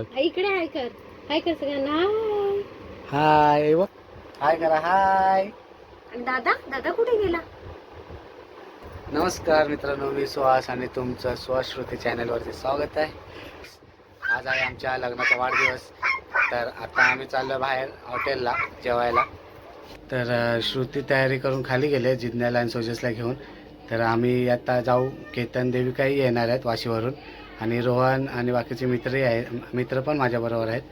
इकडे हाय कर. हाय कर सगळ्यांना. हाय. हाय करा हाय. आणि दादा दादा कुठे गेला? नमस्कार मित्रांनो मी सुहास आणि तुमचं सुहास श्रुती चॅनलवरती स्वागत आहे. आज आहे आमच्या लग्नाचा वाढदिवस. तर आता आम्ही चाललो बाहेर हॉटेलला जेवायला. तर श्रुती तयारी करून खाली गेले जिज्ञाला आणि सोजसला घेऊन. तर आम्ही आता जाऊ. केतन देविकाही येणार आहेत वाशीवरून. आणि रोहन आणि बाकीचे मित्रही आहेत मित्र पण माझ्याबरोबर आहेत.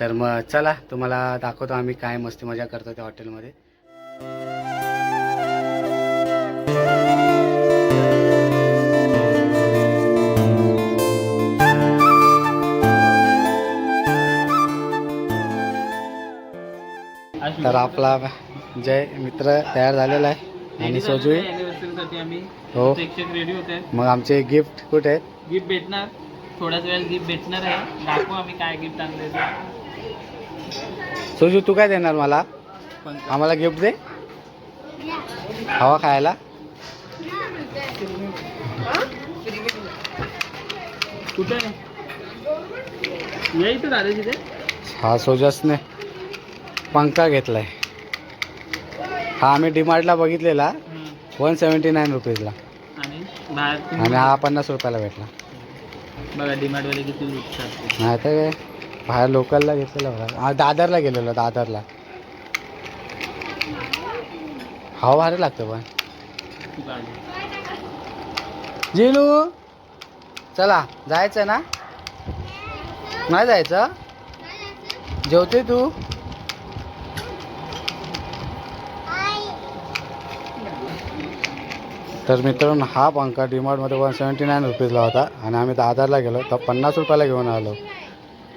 तर मग चला तुम्हाला दाखवतो आम्ही काय मस्ती मजा करतो त्या हॉटेलमध्ये. तर आपला जय मित्र तयार झालेला आहे. आणि सोजू हो. मग आमचे गिफ्ट कुठे आहेत? गिफ्ट भेटणार. थोड्याच वेळात गिफ्ट भेटणार आहे. दाखवू आम्ही काय गिफ्ट आणले सोजू तू काय देणार मला? आम्हाला गिफ्ट दे. हवा खायला. कुठे आहे? या इथं दादा तिथे हा सोजसने पंखा घेतलाय. हा आम्ही डिमार्टला बघितलेला. वन सेवन्टी नाईन रुपीजला. आणि बाहेर आणि तुम्ही- हा पन्नास रुपयाला भेटला. बघा नाही तर काय? बाहेर लोकलला घेतलेला बघा. हा दादरला गेलेलो दादरला. हवा भारी लागतं पण. ती. जिनू चला जायचं ना? नाही जायचं? जेवते तू? तर मित्रांनो हा पंखा डीमार्टमध्ये वन सेवन्टी नाईन रुपीजला होता आणि आम्ही दादरला गेलो तर पन्नास रुपयाला घेऊन आलो.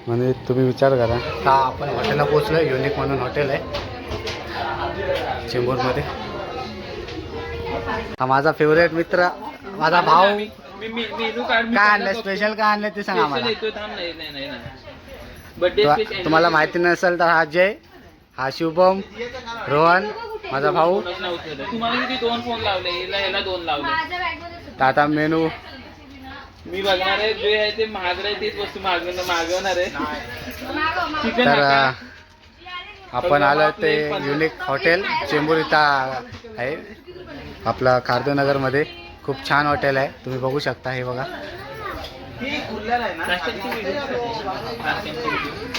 म्हणजे तुम्ही विचार करा. हा आपण हॉटेलला पोचलो युनिक म्हणून हॉटेल आहे. चेंबूरमध्ये. हा माझा फेवरेट मित्र माझा भाऊ. मी मी मेनू कार्ड मी काय आणलं. स्पेशल काय आणलं ते सांग आम्हाला. तुम्हाला माहिती नसेल तर हा जय हा शुभम रोहन माझा भाऊ? तुम्हाला किती? दोन फोन लावले. हिला ह्याला दोन लावले. तर आता मेनू? मी बघणार आहे. जे आहे ते महाग आहे तीच वस्तू मागवणार मागवणार आहे. चिकन तर. आपण आलो ते युनिक हॉटेल चेंबूर इथं आहे. आपलं खारदनगरमध्ये. खूप छान हॉटेल आहे. तुम्ही बघू शकता हे बघा.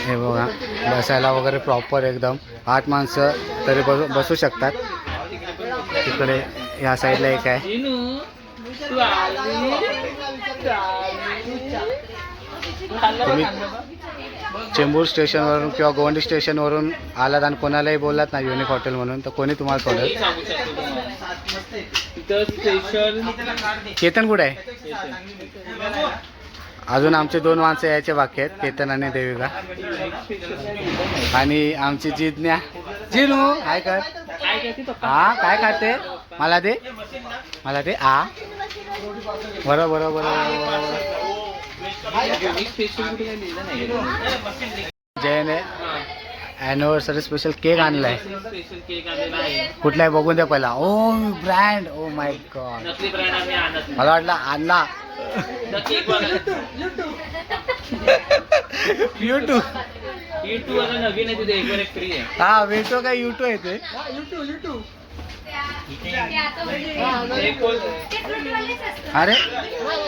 हे बघा बसायला वगैरे प्रॉपर एकदम. आठ माणसं तरी बसू बसू शकतात. तिकडे या साईडला एक आहे. तुम्ही- चेंबूर स्टेशनवरून किंवा गोवंडी स्टेशनवरून आलात आणि कोणालाही बोललात ना युनिक हॉटेल म्हणून तर कोणी तुम्हाला स्पेशल केतन कुठे आहे? अजून आमचे दोन माणसं यायचे बाकी आहेत केतन आणि देविका. आणि आमची जिज्ञा. जिनू काय कर. काय हा काय खाते मला दे. मला दे. आ. बरं बरं बरं जयने ॲनिव्हर्सरी स्पेशल केक आणलाय. कुठलाय आहे बघून द्या पहिला. ओ ब्रँड ओ माय गॉड मला वाटलं आणला. YouTube YouTube. वाला नवीन आहे तिथे एक वर एक फ्री आहे. हा वेटो काय युट्यूब आहे ते. एक बोल अरे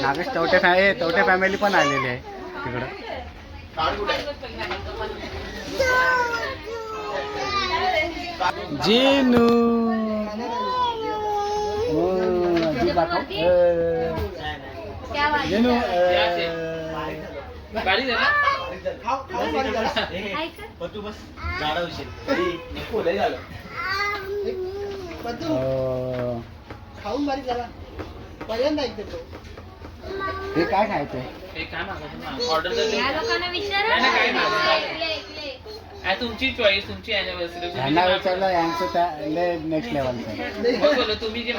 नागेश तवटे फॅ ए, तवटे फॅमिली पण आलेली आहे तिकडं. जिनू. दाखव. ए, जिनू ए. गाडी दे ना। अं, हे काय खायचंय? हे ऑर्डर तुमची चॉईस तुमची अॅनिव्हर्सरी विचारलं यांचं त्या नेक्स्ट लेवलचं तुम्ही जे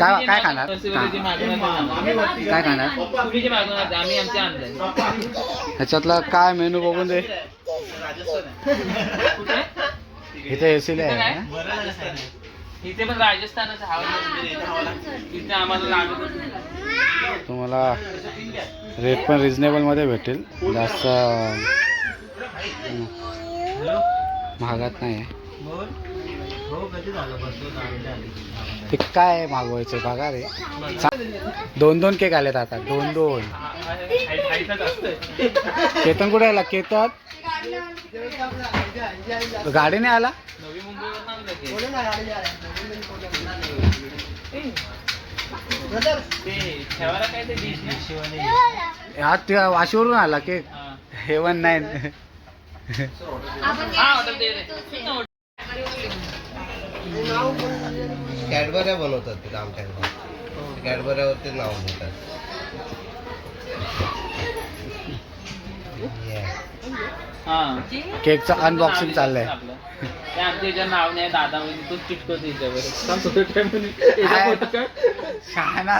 काय काय खाणार? हा. काय खाणार? ह्याच्यातला काय मेनू बघून दे. इथे एसीला आहे? इथे पण राजस्थानच हवा इथे आम्हाला. लागत तुम्हाला रेट पण रिजनेबलमध्ये भेटेल. जास्त महागात नाही आहे ते काय मागवायचं बघा रे? दोन दोन केक आलेत आता दोन दोन. केतन कुठे आला? केतन? गाडीने आला? हा ते वाशीवरून आला केक. हा. Heaven Nine. हा ऑर्डर दे रे. कॅडबऱ्या बनवतात तिथं आमच्याकडे कॅडबऱ्यावरती नाव हा. केकचं अनबॉक्सिंग चाललंय. आपलं. ते आमच्या याच्या नाव नाही दादा म्हणजे तू. शहाणा.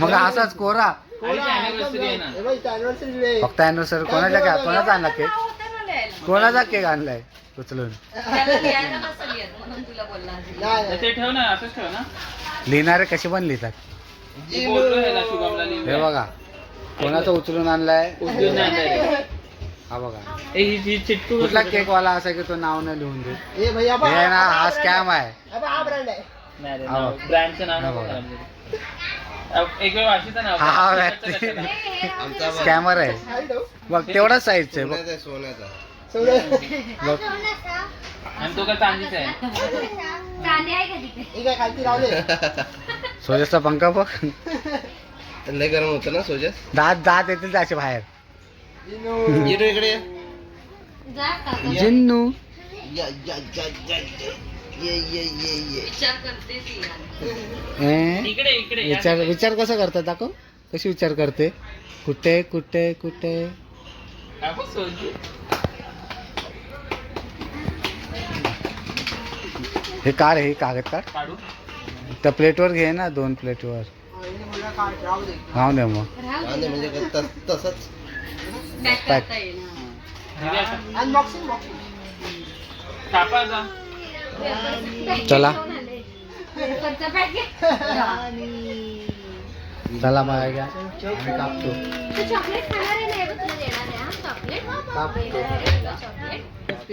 मग असाच कोरा. फक्त अॅनिव्हर्सरी कोणाच्या काय कोणाचा आणला केक? कोणाचा केक आणलाय? उचलून. तर ते ठेव ना असंच ठेव ना. लिहिणारे कसे पण लिहितात. मी बोललो ह्याला शुभमला लिहून हे. बघा कोणाचं उचलून आणलाय? रे. हा बघा. ए, ही ही चिटकू कुठला केक वाला असा की तो नाव न लिहून दे हे ना हा स्कॅम आहे. नाही रे हा. नाव ब्रँडचं नाव हा नको बघा. खराब करू. अ, एक वेळ वाशीचं नाव हा, हा, तिकडचं व्यक्ती. कशाला? आमचा बघ, स्कॅमर आहे बघ तेवढाच साईजचं आहे बघ. सोन्याचा आहे, सोन्याचा बघ आणि तो काय चांदीचा आहे. सोजसचा पंखा बघ. लय गरम होतं ना सोजस? दात दात येतील त्याचे बाहेर. इकडे ये. जिन्नू. या, या, या, या, या. ये ये ये ये. ए? इकडे इकडे या विचार. विचार कसा करतात दाखव. कशी विचार करते? कुठे कुठे कुठे? सोजू. हे काढ हे कागद काढ काढू त्या प्लेटवर घे ना दोन प्लेटवर. राहू दे मग. म्हणजे तस- तसंच. चला. चला बाहेर घ्या. आम्ही कापतो. चॉकलेट खाणार आहे नाही तुला देणार आहे हा? चॉकलेट चॉकलेट हॅपी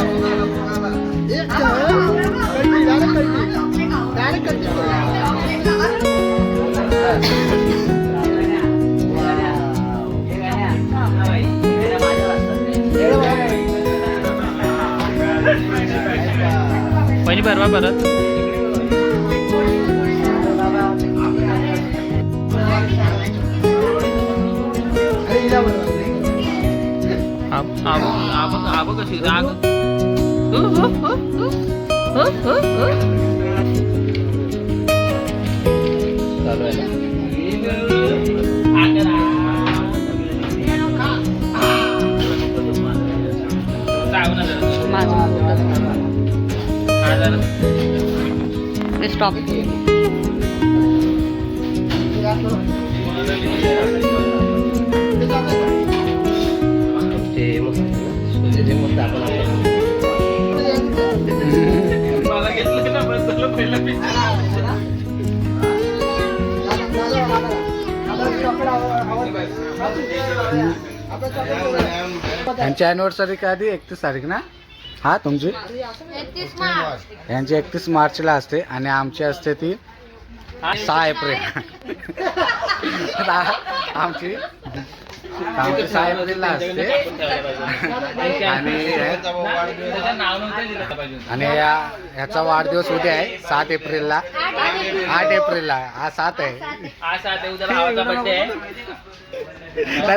बघा परत. आब- आब- आब- आब कशी? आग जरा. स्टॉप ते मस्त आपण मला घेतलं ना बस पहिलं एकतीस तारीख ना? हा तुमची? एकतीस मार्च. यांची एकतीस मार्चला असते आणि आमची असते ती हा, सहा एप्रिल. आमची आमची सहा एप्रिलला असते. आणि. आणि या ह्याचा वाढदिवस उद्या आहे सात एप्रिलला. आठ एप्रिलला हा सात आहे.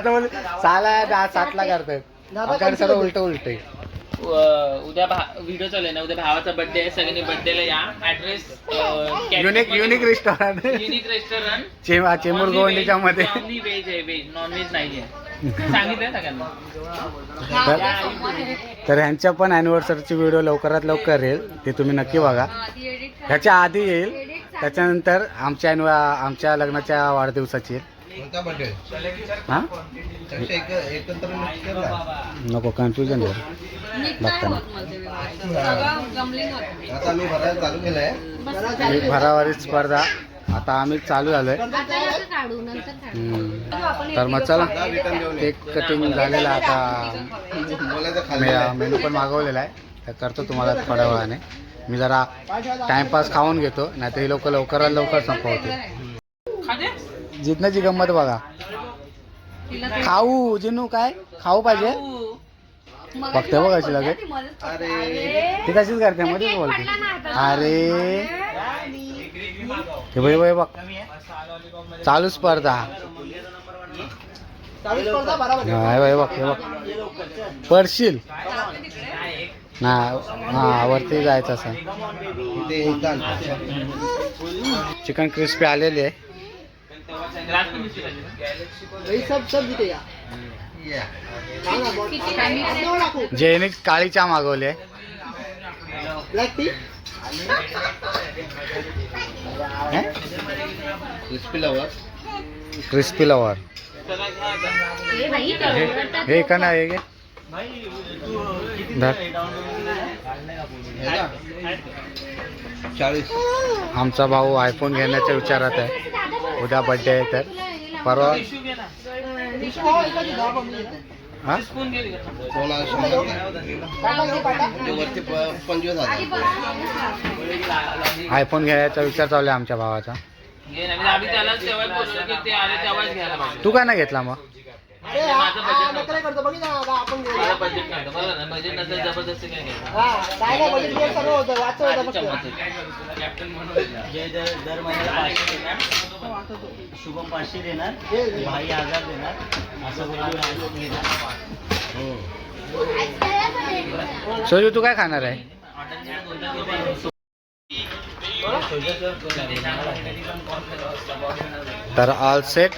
मग सहाला सातला करतात सर्व उलट उलट आहे. उद्या व्हिडिओ चालू आहे ना उद्या भावाचा बर्थडे आहे सगळ्यांनी बर्थडेला या. Address Unique Unique Restaurant Unique Restaurant Chembur गोवंडीच्या मध्ये व्हेज आहे व्हेज नॉन व्हेज नाही आहे सांगितलंय सगळ्यांना. तर ह्यांच्या पण अॅनिव्हर्सरीची व्हिडिओ लवकरात लवकर येईल. ते तुम्ही नक्की बघा. ह्याच्या आधी येईल. त्याच्यानंतर आमच्या आमच्या लग्नाच्या वाढदिवसाची येईल. हां? एक. नको कन्फ्युजन होईल बघताना. आता मी भरायला चालू केलंय. एक भरावारी स्पर्धा. आता आम्ही चालू झालोय. तर मग चला. केक कटिंग झालेला आता मेनू पण मागवलेला आहे. तर करतो तुम्हाला थोड्या वेळाने. मी जरा टाइमपास खाऊन घेतो नाही तर हे लोक लवकरात लवकर संपवते जितण्याची गंमत बघा. खाऊ जिनू काय? खाऊ पाहिजे? बघते बघ अरे ती. तशीच करते मध्येच बोलते. अरे. हे बघ हे बघ, चालू स्पर्धा. हा, हे बघ हे बघ. पडशील. ना हा वरती जायचं असं. चिकन क्रिस्पी आलेली आहे. रात्री मिरची पाहिजे ना? या. जेने काळी चहा मागवली आहे? Crispy lover crispy lover. हे हे. हे का नाही हे. धर. चाळीस. आमचा भाऊ आयफोन घेण्याच्या विचारात आहे. उद्या बर्थडे आहे तर. परवा हा? म्हणजे आयफोन घ्यायचा विचार चालू आहे आमच्या भावाचा. घे ना. म्हणजे म्हणजे बजेट दर महिन्याला पाचशे. देणार शुभम पाचशे देणार भाई हजार देणार असं आम्ही घेणार. सोजू तू काय खाणार आहे? तर ऑल सेट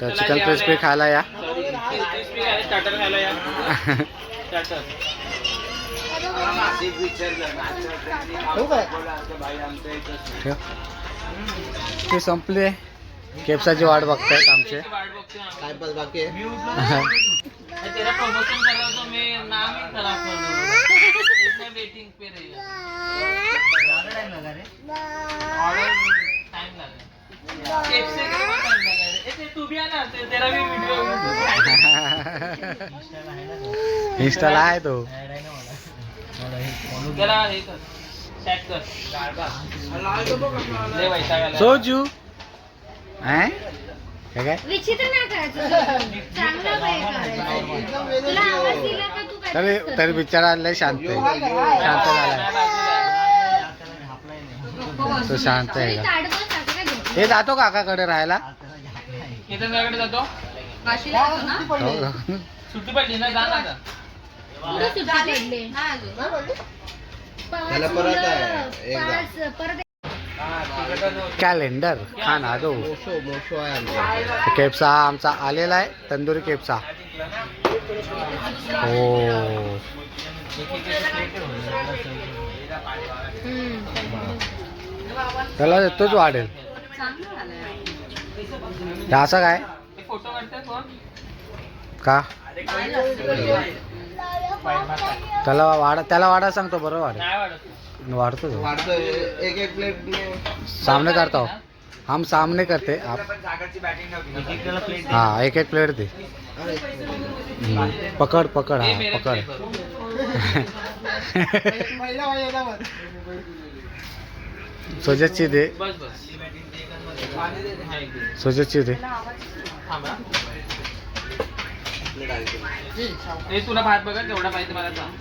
तर चिकन क्रिस्पी खायला या स्टार्टर खायला या स्टार्टर ठेव. ती संपली. केपसाची वाट बघतायत आमचे. काय बाकी टाइम इंस्टाला आहे तो. हे. सोजू है काय? तरी तरी बिचारा लय शांत आहे. शांत झालाय. तो शांत आहे. का ताडपण सारखं काय घेतलं? हे जातो काकाकडे राहायला. केतनरावकडे जातो? हो. सुट्टी पडली ना? जा ना आता. कुठं सुट्टी पडली? पाच त्याला परत आहे, मुलं, एकदा. पाच- परत कॅलेंडर खाना दो मोशो मोशो आहे आमचा. केपसा आमचा आलेला आहे तंदुरी केपसा. हो. हम्म. त्याला तोच वाढेल. हे असं काय? का? त्याला वाढा त्याला वाढा सांगतो बरोबर वाढत एक एक प्लेट सामने करता हो. हम सामने करते. आप हाँ एक एक प्लेट दे. पकड़ पकड़ हे पकड़. सोजतची दे. हा, हे तुला भात बघा केवढा पाहिजे मला सांग.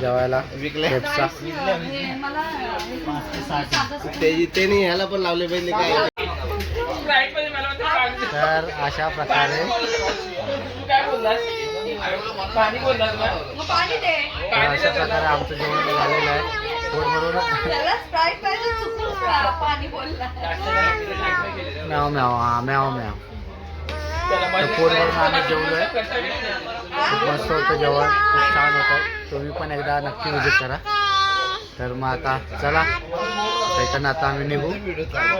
जेवायला विकले. ते नाही ह्याला पण लावले पाहिजे काय. तर अशा प्रकारे तू काय बोललास? पाणी बोलला तर अशा प्रकारे आमचं जेवण झालेलं आहे. पोट भरून म्याव म्याव हा म्याव म्याव. तर पोट भरून आम्ही खूप मस्त होतं जेवण. खूप छान होतं. तुम्ही पण एकदा नक्की विजिट करा. तर मग आता चला. त्याच्यानं आता आम्ही निघू.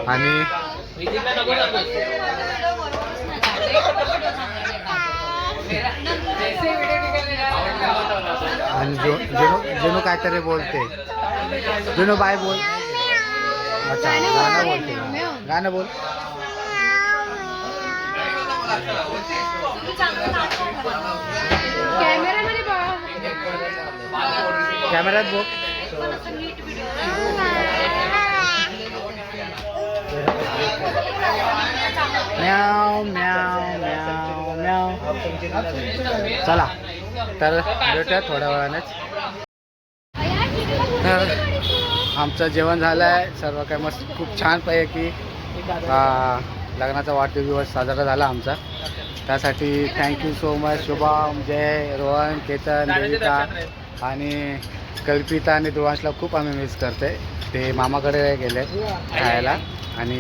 आणि. आणि जो जेनू जेनू काहीतरी बोलते. जेनू बाय बोल. अच्छा गाणं बोलते गाणं बोल. कॅमेऱ्यात बोल. म्याव म्याव म्याव म्याव. चला. तर भेटूया थोड्या वेळानेच. तर आमचं जेवण झालं आहे. सर्व काही मस्त खूप छानपैकी आ, लग्नाचा वाढदिवस साजरा झाला आमचा. त्यासाठी thank you so much Shubham Jay Rohan Ketan Devika आणि कल्पिता आणि ध्रुवांशला खूप आम्ही मिस करते ते मामाकडे गेले राहायला आणि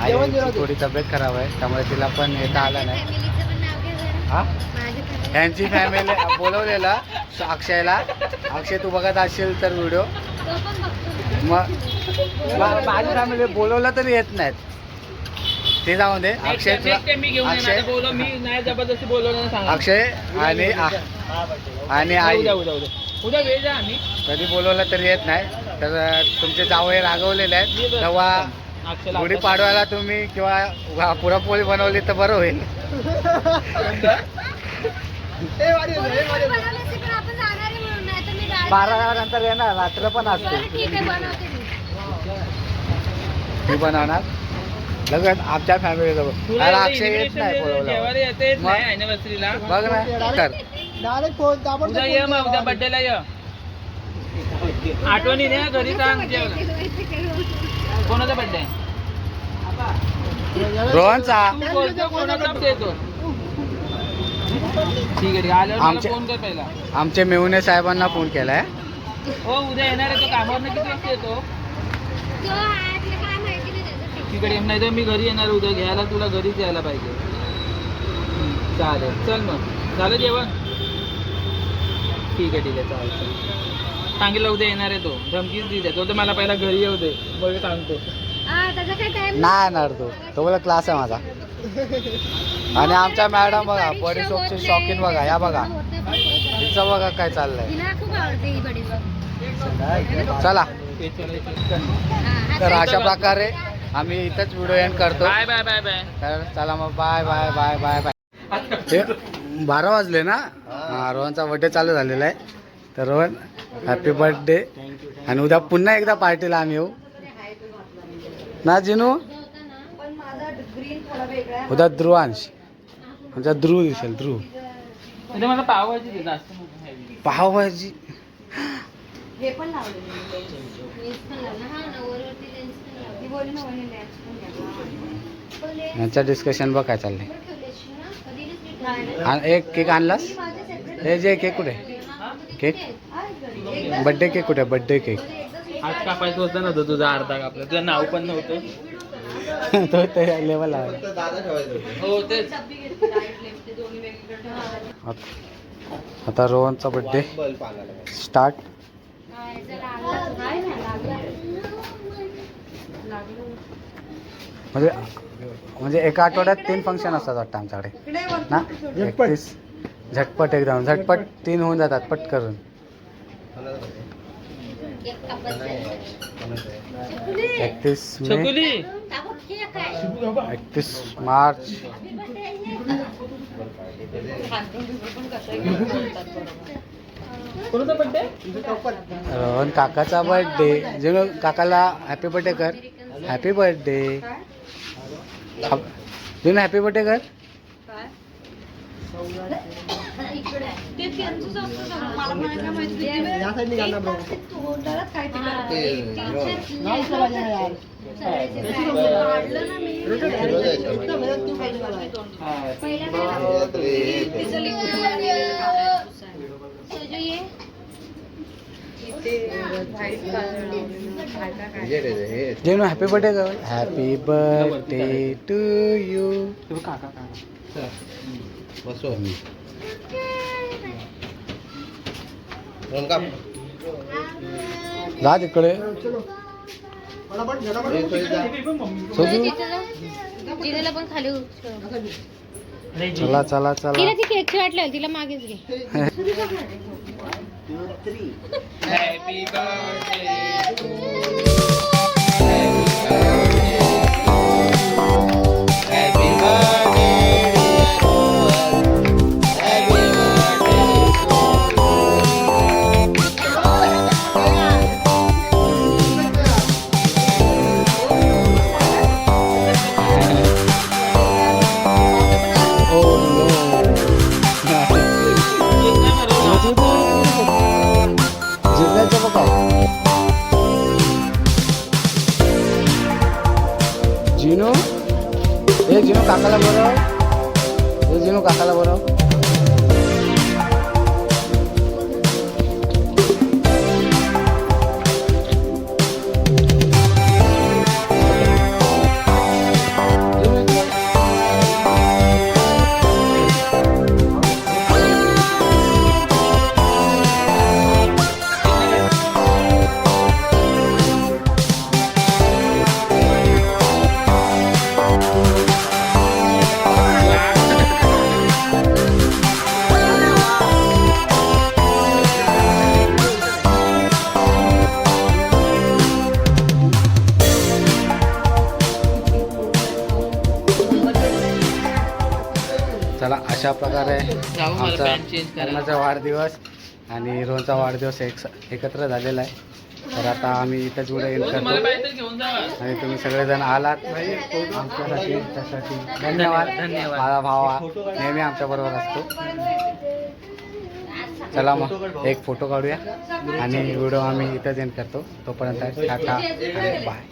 आईची थोडी तब्येत खराब आहे. त्यामुळे तिला पण येता आलं नाही. हा? माझ्या family- यांची फॅमिली बोलवलेला अक्षयला. अक्षय तू बघत असशील तर व्हिडिओ. मग माझी फॅमिली बोलवलं तरी येत नाहीत. ते जाऊन दे. अक्षय अक्षय अक्षय आणि आणि आई. कधी बोलवलं तरी येत नाही. तर तुमचे जावई रागवलेले आहेत. तेव्हा गुढी पाडवायला तुम्ही किंवा पुरणपोळी बनवली तर बरं होईल. बनवलं असेल पण आपण जाणार आहे म्हणून नाही तर मी direct- बारा नंतर येणार रात्र पण असते. मी. मी बनवणार. लगत आमच्या फॅमिली एवढं अक्षय येत नाही बोलवलं बघ ना कर. उद्या ये मग उद्या बर्थडेला ये. आठवणी नाही घरी सांग कोणाचा बर्थडे रोहनचा. तू बोलतो कोणाचा देतो ठीक आहे आल्यावर फोन कर पहिला. आमचे मेहुणे साहेबांना फोन केलाय. हो उद्या येणार आहे तो कामावर किती वाजता येतो तो. आतलं काय माहिती नाही त्याचं. तिकडे नाही तर मी घरी येणार उद्या. घ्यायला तुला घरीच यायला पाहिजे. हम्म, चालेल. चल मग. झालं जेवण? ठीक आहे ठीक आहे. चालेल चालेल. सांगितलं उद्या येणार आहे तो. धमकीच दिली तो तर मला पहिला घरी येऊ दे. मग सांगतो. हा, त्याचा काय time नाही येणार तो. तो बोला क्लास आहे माझा. आणि आमच्या मॅडम बघा बडीशोप बडीशोपचे. शौकीन बघा या बघा. तिचं बघा काय चाललंय तिला खूप आवडते ही बडीशोप. चला. हा, तर अशा प्रकारे आम्ही इथंच व्हिडिओ एंड करतो बाय बाय बाय बाय तर चला मग bye bye bye bye bye बारा वाजले ना हा रोहनचा बर्थडे चालू झालेला आहे तर रोहन हॅपी बर्थडे आणि उद्या पुन्हा एकदा पार्टीला आम्ही येऊ ना जिनू उद्या ध्रुवांश. उद्या ध्रुव दिसेल ध्रुव. म्हणजे मला पावभाजी दे जास्त. हा, पण लावली. यांचं डिस्कशन बघ काय चाललंय. एक केक आणलास? हे जे केक कुठे? केक बड्डे केक कुठे? बड्डे केक आज कापायचं होतं ना तो तुझा अर्धा कापला. तुझं नाव पण नव्हतं. तो ते लेवल होतं. हो आता रोहनचा बड्डे. स्टार्ट. म्हणजे म्हणजे एका आठवड्यात तीन फंक्शन असतात वाटतं आमच्याकडे ना एकतीस झटपट एकदम झटपट तीन होऊन जातात पट करून. एकतीस मे. एकतीस मार्च। रोहन काकाचा बर्थडे जेणू काकाला हॅपी बर्थडे कर. हॅपी बर्थडे जेणू हॅपी बर्थडे कर. ते त्यांचंच असतं सगळं. मला पण काय happy birthday happy birthday to you. काका काका. बसो जा तिकडे जिनेला पण खाली चला चला चला. तिला ती केकची वाट लागली तिला मागेच घे. हॅपी बर्थडे चेंज लग्नाचा वाढदिवस आणि रोहनचा वाढदिवस एक एकत्र झालेला आहे. तर आता आम्ही इथंच व्हिडिओ एंड मला करतो. आणि तुम्ही सगळेजण आलात. आमच्यासाठी त्यासाठी धन्यवाद. धन्यवाद. माझा भावा नेहमी आमच्या बरोबर असतो. चला मग एक फोटो काढूया आणि व्हिडिओ आम्ही इथंच एंड करतो. तोपर्यंत टाटा आणि बाय